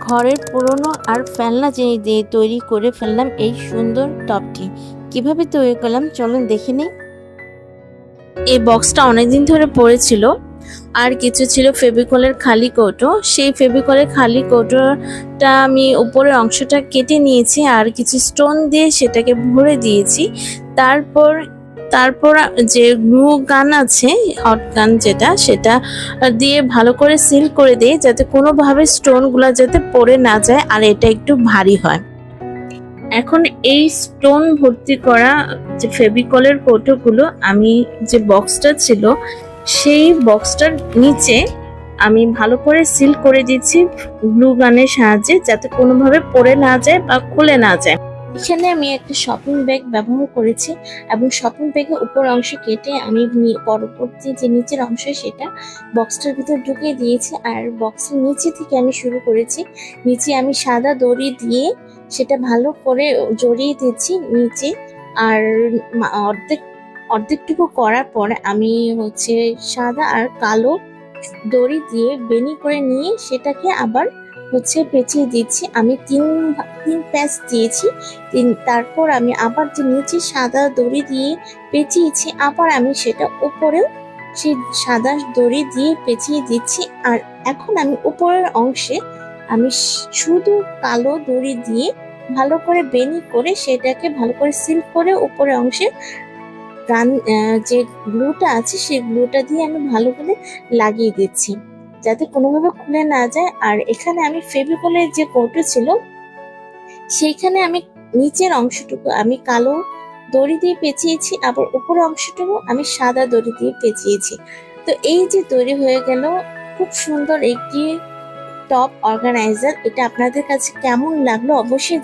ঘরের পুরনো আর ফেলনা জিনিস দিয়ে তৈরি করে ফেললাম এই সুন্দর টপটি। কীভাবে তৈরি করলাম চলুন দেখে নিই। এই বক্সটা অনেকদিন ধরে পড়েছিল। আর কিছু ছিল ফেভিকলের খালি কৌটো। সেই ফেভিকলের খালি কৌটোটা আমি উপরের অংশটা কেটে নিয়েছি আর কিছু স্টোন দিয়ে সেটাকে ভরে দিয়েছি। তারপর তারপর যে গ্লু গান আছে, হট গান যেটা, সেটা দিয়ে ভালো করে সিল করে দিই যাতে কোনোভাবে স্টোনগুলো যাতে পড়ে না যায় আর এটা একটু ভারী হয়। এখন এই স্টোন ভর্তি করা যে ফেভিকলের কৌটোগুলো, আমি যে বক্সটা ছিল, সেই বক্সটার নিচে আমি ভালো করে সিল করে দিচ্ছি গ্লু গানের সাহায্যে যাতে কোনোভাবে পড়ে না যায় বা খুলে না যায়। এখানে আমি একটা শপিং ব্যাগ ব্যবহার করেছি এবং শপিং ব্যাগের উপর অংশ কেটে আমি পরবর্তী যে নিচের অংশ সেটা বক্সটার ভিতর ঢুকিয়ে দিয়েছি আর বক্সের নিচে থেকে আমি শুরু করেছি। নিচে আমি সাদা দড়ি দিয়ে সেটা ভালো করে জড়িয়ে দিচ্ছি নিচে। আর অর্ধেক, অর্ধেকটুকু করার পর আমি হচ্ছে সাদা আর কালো দড়ি দিয়ে বেনি করে নিয়ে সেটাকে আবার হচ্ছে পেঁচিয়ে দিচ্ছি। আমি তিন তিন প্যাচ দিয়েছি। তিন, তারপর আমি আবার যে নিচে সাদা দড়ি দিয়ে পেঁচিয়েছি, আবার আমি সেটা উপরেও সেই সাদা দড়ি দিয়ে পেঁচিয়ে দিচ্ছি। আর এখন আমি উপরের অংশে আমি শুধু কালো দড়ি দিয়ে ভালো করে বেনি করে সেটাকে ভালো করে সিল করে উপরের অংশে গান যে গ্লুটা আছে সেই গ্লুটা দিয়ে আমি ভালো করে লাগিয়ে দিচ্ছি। যাতে কোনোভাবে খুলে না যায়। আর এখানে আমি ফেভিকলের যে কৌটো ছিল, সেইখানে আমি নিচের অংশটুকু, আমি কালো দড়ি দিয়ে পেঁচিয়েছি, আবার উপরের অংশটুকু আমি সাদা দড়ি দিয়ে পেঁচিয়েছি। তো এই যে তৈরি হয়ে গেল খুব সুন্দর একটি টপ অর্গানাইজার এটা আপনাদের কাছে কেমন লাগল অবশ্যই